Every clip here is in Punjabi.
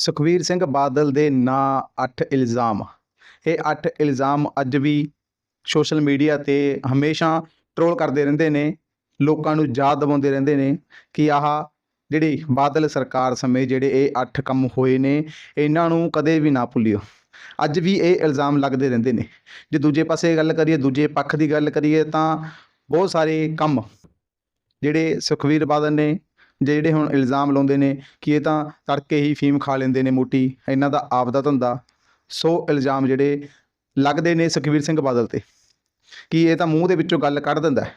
ਸੁਖਬੀਰ ਸਿੰਘ ਬਾਦਲ ਦੇ ਨਾਂ 8 ਇਲਜ਼ਾਮ। ਇਹ 8 ਇਲਜ਼ਾਮ ਅੱਜ ਵੀ ਸੋਸ਼ਲ ਮੀਡੀਆ ਤੇ ਹਮੇਸ਼ਾ ਟਰੋਲ ਕਰਦੇ ਰਹਿੰਦੇ ਨੇ, ਲੋਕਾਂ ਨੂੰ ਯਾਦ ਦਿਵਾਉਂਦੇ ਰਹਿੰਦੇ ਨੇ ਕਿ ਆਹ ਜਿਹੜੀ ਬਾਦਲ ਸਰਕਾਰ ਸਮੇਂ ਜਿਹੜੇ ਇਹ 8 ਕੰਮ ਹੋਏ ਨੇ, ਇਹਨਾਂ ਨੂੰ ਕਦੇ ਵੀ ਨਾ ਭੁੱਲਿਓ। ਅੱਜ ਵੀ ਇਹ ਇਲਜ਼ਾਮ ਲੱਗਦੇ ਰਹਿੰਦੇ ਨੇ। ਜੇ ਦੂਜੇ ਪਾਸੇ ਗੱਲ ਕਰੀਏ, ਦੂਜੇ ਪੱਖ ਦੀ ਗੱਲ ਕਰੀਏ ਤਾਂ ਬਹੁਤ ਸਾਰੇ ਕੰਮ ਜਿਹੜੇ ਸੁਖਬੀਰ ਬਾਦਲ ਨੇ ਜਿਹੜੇ ਹੁਣ ਇਲਜ਼ਾਮ ਲਾਉਂਦੇ ਨੇ ਕਿ ਇਹ ਤਾਂ ਤੜਕੇ ਹੀ ਫੀਮ ਖਾ ਲੈਂਦੇ ਨੇ ਮੋਟੀ, ਇਹਨਾਂ ਦਾ ਆਪ ਦਾ ਧੰਦਾ। ਸੋ ਇਲਜ਼ਾਮ ਜਿਹੜੇ ਲੱਗਦੇ ਨੇ ਸੁਖਬੀਰ ਸਿੰਘ ਬਾਦਲ ਤੇ, ਕਿ ਇਹ ਤਾਂ ਮੂੰਹ ਦੇ ਵਿੱਚੋਂ ਗੱਲ ਕੱਢ ਦਿੰਦਾ ਹੈ।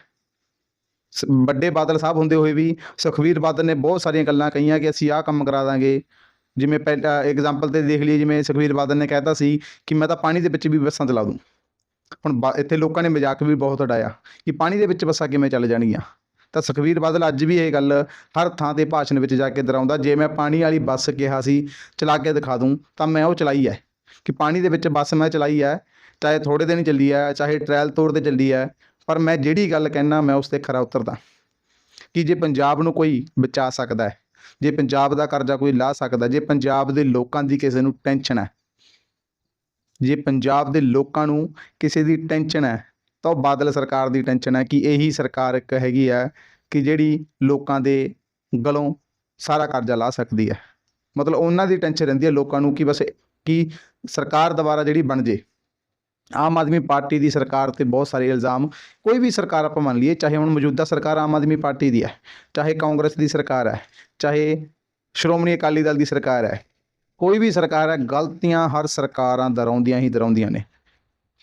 ਸ- ਵੱਡੇ ਬਾਦਲ ਸਾਹਿਬ ਹੁੰਦੇ ਹੋਏ ਵੀ ਸੁਖਬੀਰ ਬਾਦਲ ਨੇ ਬਹੁਤ ਸਾਰੀਆਂ ਗੱਲਾਂ ਕਹੀਆਂ ਕਿ ਅਸੀਂ ਆਹ ਕੰਮ ਕਰਾ ਦਾਂਗੇ। ਜਿਵੇਂ ਪਹਿਲਾ ਐਗਜ਼ਾਮਪਲ ਤੇ ਦੇਖ ਲਈਏ, ਜਿਵੇਂ ਸੁਖਬੀਰ ਬਾਦਲ ਨੇ ਕਹਿਤਾ ਸੀ ਕਿ ਮੈਂ ਤਾਂ ਪਾਣੀ ਦੇ ਵਿੱਚ ਵੀ ਬੱਸਾਂ ਚਲਾ ਦੂੰ। ਹੁਣ ਬਾ- ਇੱਥੇ ਲੋਕਾਂ ਨੇ ਮਜ਼ਾਕ ਵੀ ਬਹੁਤ ਉਡਾਇਆ ਕਿ ਪਾਣੀ ਦੇ ਵਿੱਚ ਬੱਸਾਂ ਕਿਵੇਂ ਚੱਲ ਜਾਣਗੀਆਂ? ਤਾਂ ਸੁਖਬੀਰ ਬਾਦਲ ਅੱਜ ਵੀ ਇਹ ਗੱਲ ਹਰ ਥਾਂ ਤੇ ਭਾਸ਼ਣ ਵਿੱਚ ਜਾ ਕੇ ਦੁਹਰਾਉਂਦਾ, ਜੇ ਮੈਂ ਪਾਣੀ ਵਾਲੀ ਬੱਸ ਕਿਹਾ ਸੀ, ਚਲਾ ਕੇ ਦਿਖਾ ਦੂੰ, ਤਾਂ ਮੈਂ ਉਹ ਚਲਾਈ ਹੈ। ਕਿ ਪਾਣੀ ਦੇ ਵਿੱਚ ਬੱਸ ਮੈਂ ਚਲਾਈ ਹੈ, ਚਾਹੇ ਥੋੜੇ ਦਿਨ ਚੱਲੀ ਹੈ, ਚਾਹੇ ਟ੍ਰਾਇਲ ਤੌਰ ਤੇ ਚੱਲੀ ਹੈ, ਪਰ ਮੈਂ ਜਿਹੜੀ ਗੱਲ ਕਹਿਣਾ ਮੈਂ ਉਸ ਤੇ ਖਰਾ ਉਤਰਦਾ। ਕਿ ਜੇ ਪੰਜਾਬ ਨੂੰ ਕੋਈ ਬਚਾ ਸਕਦਾ ਹੈ, ਜੇ ਪੰਜਾਬ ਦਾ ਕਰਜ਼ਾ ਕੋਈ ਲਾ ਸਕਦਾ, ਜੇ ਪੰਜਾਬ ਦੇ ਲੋਕਾਂ ਦੀ ਕਿਸੇ ਨੂੰ ਟੈਨਸ਼ਨ ਹੈ, ਜੇ ਪੰਜਾਬ ਦੇ ਲੋਕਾਂ ਨੂੰ ਕਿਸੇ ਦੀ ਟੈਨਸ਼ਨ ਹੈ ਤਾਂ ਉਹ ਬਾਦਲ ਸਰਕਾਰ ਦੀ ਟੈਨਸ਼ਨ ਹੈ ਕਿ ਇਹੀ ਸਰਕਾਰ ਇੱਕ ਹੈਗੀ ਹੈ ਕਿ ਜਿਹੜੀ ਲੋਕਾਂ ਦੇ ਗਲੋਂ ਸਾਰਾ ਕਰਜ਼ਾ ਲਾ ਸਕਦੀ ਹੈ। ਮਤਲਬ ਉਹਨਾਂ ਦੀ ਟੈਨਸ਼ਨ ਰਹਿੰਦੀ ਹੈ ਲੋਕਾਂ ਨੂੰ ਕਿ ਬਸ ਕਿ ਸਰਕਾਰ ਦੁਆਰਾ ਜਿਹੜੀ ਬਣ ਜੇ। ਆਮ ਆਦਮੀ ਪਾਰਟੀ ਦੀ ਸਰਕਾਰ ਤੇ ਬਹੁਤ ਸਾਰੇ ਇਲਜ਼ਾਮ। ਕੋਈ ਵੀ ਸਰਕਾਰ ਆਪਾਂ ਮੰਨ ਲਈਏ, ਚਾਹੇ ਹੁਣ ਮੌਜੂਦਾ ਸਰਕਾਰ ਆਮ ਆਦਮੀ ਪਾਰਟੀ ਦੀ ਹੈ, ਚਾਹੇ ਕਾਂਗਰਸ ਦੀ ਸਰਕਾਰ ਹੈ, ਚਾਹੇ ਸ਼੍ਰੋਮਣੀ ਅਕਾਲੀ ਦਲ ਦੀ ਸਰਕਾਰ ਹੈ, ਕੋਈ ਵੀ ਸਰਕਾਰ ਹੈ, ਗਲਤੀਆਂ ਹਰ ਸਰਕਾਰਾਂ ਦਰਾਉਂਦੀਆਂ ਹੀ ਦਰਾਉਂਦੀਆਂ ਨੇ।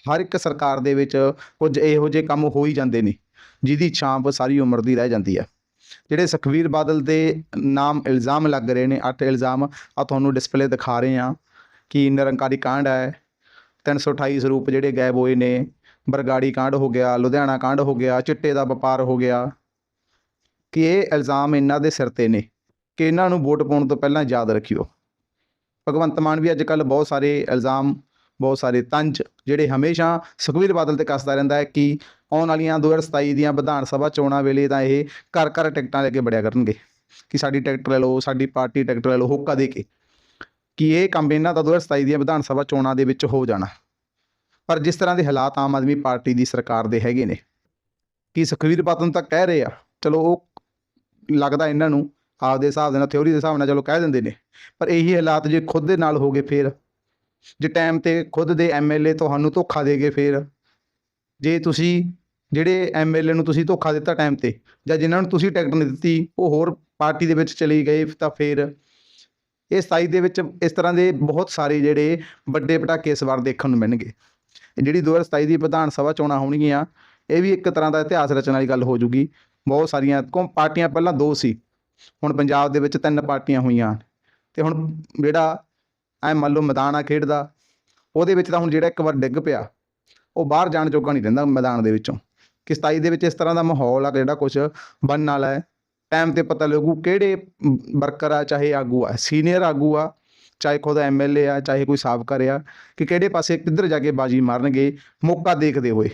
ਹਰ ਇੱਕ ਸਰਕਾਰ ਦੇ ਵਿੱਚ ਕੁਝ ਇਹੋ ਜਿਹੇ ਕੰਮ ਹੋ ਹੀ ਜਾਂਦੇ ਨੇ, ਜਿਹਦੀ ਛਾਂਪ ਸਾਰੀ ਉਮਰ ਦੀ ਰਹਿ ਜਾਂਦੀ ਹੈ। ਜਿਹੜੇ ਸੁਖਬੀਰ ਬਾਦਲ ਦੇ ਨਾਮ ਇਲਜ਼ਾਮ ਲੱਗ ਰਹੇ ਨੇ, ਅੱਠ ਇਲਜ਼ਾਮ ਆ ਤੁਹਾਨੂੰ ਡਿਸਪਲੇ ਦਿਖਾ ਰਹੇ ਹਾਂ ਕਿ ਨਿਰੰਕਾਰੀ ਕਾਂਡ ਹੈ 328 ਸਰੂਪ ਜਿਹੜੇ ਗਾਇਬ ਹੋਏ ਨੇ, ਬਰਗਾੜੀ ਕਾਂਡ ਹੋ ਗਿਆ, ਲੁਧਿਆਣਾ ਕਾਂਡ ਹੋ ਗਿਆ, ਚਿੱਟੇ ਦਾ ਵਪਾਰ ਹੋ ਗਿਆ। ਕਿ ਇਹ ਇਲਜ਼ਾਮ ਇਹਨਾਂ ਦੇ ਸਿਰ ਤੇ ਨੇ, ਕਿ ਇਹਨਾਂ ਨੂੰ ਵੋਟ ਪਾਉਣ ਤੋਂ ਪਹਿਲਾਂ ਯਾਦ ਰੱਖਿਓ। ਭਗਵੰਤ ਮਾਨ ਵੀ ਅੱਜ ਕੱਲ੍ਹ ਬਹੁਤ ਸਾਰੇ ਇਲਜ਼ਾਮ ਬਹੁਤ ਸਾਰੇ ਤੰਜ ਜਿਹੜੇ ਹਮੇਸ਼ਾ ਸੁਖਬੀਰ ਬਾਦਲ ਤੇ ਕੱਸਦਾ ਰਹਿੰਦਾ ਹੈ ਕਿ ਆਉਣ ਵਾਲੀਆਂ 2027 ਦੀਆਂ ਵਿਧਾਨ ਸਭਾ ਚੋਣਾਂ ਵੇਲੇ ਤਾਂ ਇਹ ਘਰ ਘਰ ਟਿਕਟਾਂ ਲੈ ਕੇ ਬੜਿਆ ਕਰਨਗੇ ਕਿ ਸਾਡੀ ਟਿਕਟ ਲੈ ਲਓ, ਸਾਡੀ ਪਾਰਟੀ ਟਿਕਟ ਲੈ ਲਓ, ਹੋਕਾ ਦੇ ਕੇ ਕਿ ਇਹ ਕੰਮ ਇਹਨਾਂ ਦਾ 2027 ਦੀਆਂ ਵਿਧਾਨ ਸਭਾ ਚੋਣਾਂ ਦੇ ਵਿੱਚ ਹੋ ਜਾਣਾ। ਪਰ ਜਿਸ ਤਰ੍ਹਾਂ ਦੇ ਹਾਲਾਤ ਆਮ ਆਦਮੀ ਪਾਰਟੀ ਦੀ ਸਰਕਾਰ ਦੇ ਹੈਗੇ ਨੇ, ਕਿ ਸੁਖਬੀਰ ਬਾਦਲ ਤਾਂ ਕਹਿ ਰਹੇ ਆ, ਚਲੋ ਉਹ ਲੱਗਦਾ ਇਹਨਾਂ ਨੂੰ ਆਪਦੇ ਹਿਸਾਬ ਦੇ ਨਾਲ ਥਿਉਰੀ ਦੇ ਹਿਸਾਬ ਨਾਲ ਚਲੋ ਕਹਿ ਦਿੰਦੇ ਨੇ, ਪਰ ਇਹੀ ਹਾਲਾਤ ਜੇ ਖੁਦ ਦੇ ਨਾਲ ਹੋ ਗਏ ਫੇਰ ਜੇ ਟਾਈਮ ਤੇ ਖੁਦ ਦੇ ਐਮਐਲਏ ਤੁਹਾਨੂੰ ਧੋਖਾ ਦੇ ਗਏ ਫੇਰ। ਜੇ ਤੁਸੀਂ ਜਿਹੜੇ ਐਮਐਲਏ ਨੂੰ ਤੁਸੀਂ ਧੋਖਾ ਦਿੱਤਾ ਟਾਈਮ ਤੇ, ਜਾਂ ਜਿਨ੍ਹਾਂ ਨੂੰ ਤੁਸੀਂ ਟਿਕਟ ਨਹੀਂ ਦਿੱਤੀ, ਉਹ ਹੋਰ ਪਾਰਟੀ ਦੇ ਵਿੱਚ ਚਲੇ ਗਏ ਤਾਂ ਫੇਰ ਇਹ 27 ਦੇ ਵਿੱਚ ਇਸ ਤਰ੍ਹਾਂ ਦੇ ਬਹੁਤ ਸਾਰੇ ਜਿਹੜੇ ਵੱਡੇ ਪਟਾਕੇ ਇਸ ਵਾਰ ਦੇਖਣ ਨੂੰ ਮਿਲਣਗੇ। ਇਹ ਜਿਹੜੀ 2027 ਦੀ ਵਿਧਾਨ ਸਭਾ ਚੋਣਾਂ ਹੋਣਗੀਆਂ, ਇਹ ਵੀ ਇੱਕ ਤਰ੍ਹਾਂ ਦਾ ਇਤਿਹਾਸ ਰਚਣ ਵਾਲੀ ਗੱਲ ਹੋ ਜੂਗੀ। ਬਹੁਤ ਸਾਰੀਆਂ ਕੌਮ ਪਾਰਟੀਆਂ ਪਹਿਲਾਂ ਦੋ ਸੀ, ਹੁਣ ਪੰਜਾਬ ਦੇ ਵਿੱਚ ਤਿੰਨ ਪਾਰਟੀਆਂ ਹੋਈਆਂ ਤੇ ਹੁਣ ਜਿਹੜਾ ਐ ਮੰਨ ਲਓ ਮੈਦਾਨ ਆ ਖੇਡ ਦਾ, ਉਹਦੇ ਵਿੱਚ ਤਾਂ ਹੁਣ ਜਿਹੜਾ ਇੱਕ ਵਾਰ ਡਿੱਗ ਪਿਆ, ਉਹ ਬਾਹਰ ਜਾਣ ਜੋਗਾ ਨਹੀਂ ਰਹਿੰਦਾ ਮੈਦਾਨ ਦੇ ਵਿੱਚੋਂ। ਕਿ 27 ਦੇ ਵਿੱਚ ਇਸ ਤਰ੍ਹਾਂ ਦਾ ਮਾਹੌਲ ਆ ਜਿਹੜਾ ਕੁਝ ਬਣਨ ਵਾਲਾ ਹੈ। ਟਾਈਮ ਤੇ ਪਤਾ ਲੱਗੂ ਕਿਹੜੇ ਵਰਕਰ ਆ, ਚਾਹੇ ਆਗੂ ਆ, ਸੀਨੀਅਰ ਆਗੂ ਆ, ਚਾਹੇ ਖੁਦ ਐਮਐਲਏ ਆ, ਚਾਹੇ ਕੋਈ ਸਾਬਕਾ ਰਿਹਾ, ਕਿ ਕਿਹੜੇ ਪਾਸੇ ਕਿੱਧਰ ਜਾ ਕੇ ਬਾਜੀ ਮਾਰਨਗੇ, ਮੌਕਾ ਦੇਖਦੇ ਹੋਏ।